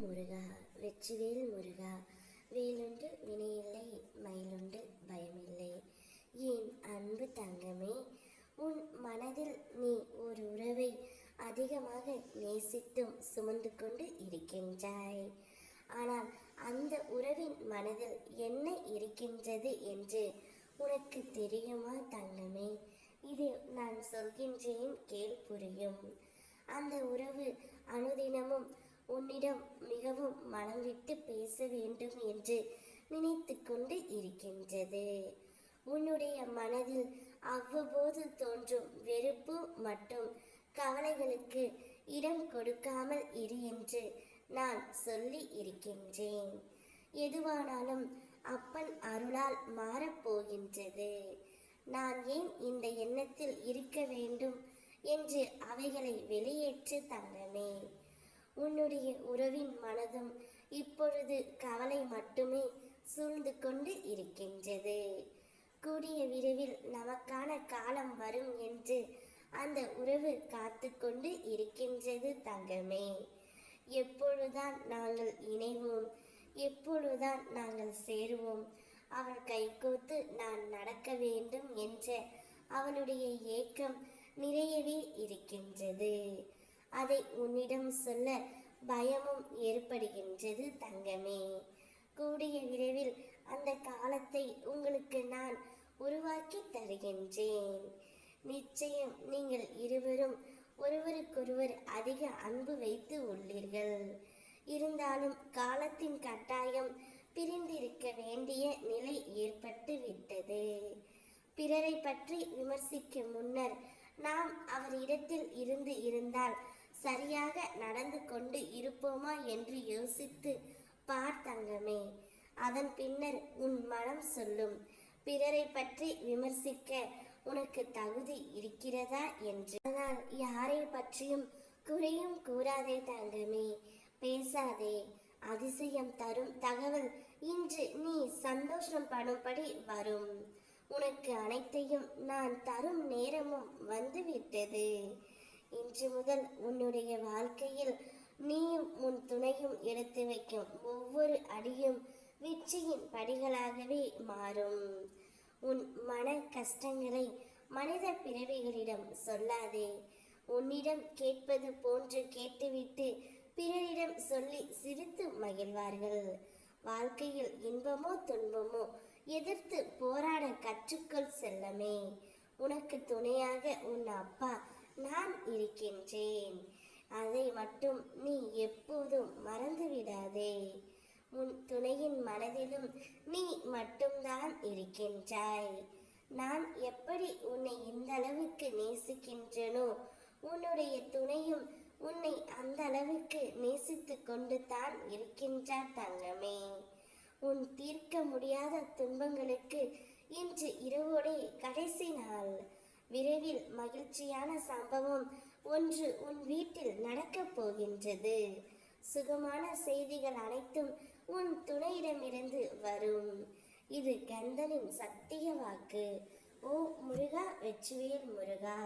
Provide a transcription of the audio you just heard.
முருகா வெற்றிவேல் முருகா வேலுண்டு வினையில்லை மயிலுண்டு பயமில்லை. என் அன்பு தங்கமே உன் மனதில் நீ ஒரு உறவை அதிகமாக நேசித்தும் சுமந்து கொண்டு இருக்கின்றாய். ஆனால் அந்த உறவின் மனதில் என்ன இருக்கின்றது என்று உனக்கு தெரியுமா தங்கமே? இது நான் சொல்கின்றேன் கேள் புரியும். அந்த உறவு அனுதினமும் உன்னிடம் மிகவும் மனம் விட்டு பேச வேண்டும் என்று நினைத்து கொண்டு இருக்கின்றது. உன்னுடைய மனதில் அவ்வப்போது தோன்றும் வெறுப்பு மற்றும் கவலைகளுக்கு இடம் கொடுக்காமல் இரு என்று நான் சொல்லி இருக்கின்றேன். எதுவானாலும் அப்பன் அருளால் மாறப்போகின்றது நான் ஏன் இந்த எண்ணத்தில் இருக்க வேண்டும் என்று அவைகளை வெளியேற்று தங்கமே உன்னுடைய உறவின் மனதும் இப்பொழுது கவலை மட்டுமே சூழ்ந்து கொண்டு இருக்கின்றது. கூடிய விரைவில் நமக்கான காலம் வரும் என்று அந்த உறவு காத்து கொண்டு இருக்கின்றது தங்கமே. எப்பொழுதுதான் நாங்கள் இணைவோம் எப்பொழுதுதான் நாங்கள் சேருவோம் அவள் கைகோத்து நான் நடக்க வேண்டும் என்ற அவளுடைய ஏக்கம் நிறையவே இருக்கின்றது. அதை உன்னிடம் சொல்ல பயமும் ஏற்படுகின்றது தங்கமே. கூடிய விரைவில் அந்த காலத்தை உங்களுக்கு நான் உருவாக்கி தருகின்றேன். நிச்சயம் நீங்கள் இருவரும் ஒருவருக்கொருவர் அதிக அன்பு வைத்து உள்ளீர்கள். இருந்தாலும் காலத்தின் கட்டாயம் பிரிந்திருக்க வேண்டிய நிலை ஏற்பட்டு விட்டது. பிறரை பற்றி விமர்சிக்கும் முன்னர் நாம் அவரிடத்தில் இருந்து இருந்தால் சரியாக நடந்து கொண்டு இருப்போமா என்று யோசித்து பார் தங்கமே. அதன் பின்னர் உன் மனம் சொல்லும். பிறரை பற்றி விமர்சிக்க உனக்கு தகுதி இருக்கிறதா என்று. ஆனால் யாரை பற்றியும் குறையும் கூறாதே தங்கமே. பேசாதே. அதிசயம் தரும் தகவல் இன்று நீ சந்தோஷம் படும்படி வரும். உனக்கு அனைத்தையும் நான் தரும் நேரமும் வந்துவிட்டது. இன்று முதல் உன்னுடைய வாழ்க்கையில் நீயும் உன் துணையும் எடுத்து வைக்கும். ஒவ்வொரு அடியும் வெற்றியின் படிகளாகவே மாறும். உன் மன கஷ்டங்களை மனித பிறவிகளிடம் சொல்லாதே. உன்னிடம் கேட்பது போன்று கேட்டுவிட்டு பிறரிடம் சொல்லி சிரித்து மகிழ்வார்கள். வாழ்க்கையில் இன்பமோ துன்பமோ எதிர்த்து போராட கற்றுக்கொள் செல்லமே. உனக்கு துணையாக உன் அப்பா நான் இருக்கின்றேன். அதை மட்டும் நீ எப்போதும் மறந்து விடாதே உன் துணையின் மனதிலும் நீ மட்டும்தான் இருக்கின்றாய். நான் எப்படி உன்னை இந்த அளவுக்கு நேசிக்கின்றனோ உன்னுடைய துணையும் உன்னை அந்த அளவுக்கு நேசித்து கொண்டு தான் இருக்கின்றார் தங்கமே. உன் தீர்க்க முடியாத துன்பங்களுக்கு இன்று இரவோடே கடைசி நாள். விரைவில் மகிழ்ச்சியான சம்பவம் ஒன்று உன் வீட்டில் நடக்கப் போகின்றது. சுகமான செய்திகள் அனைத்தும் உன் துணையிடமிருந்து வரும். இது கந்தனின் சத்திய வாக்கு. ஓ முருகா வெற்றிவேல் முருகா.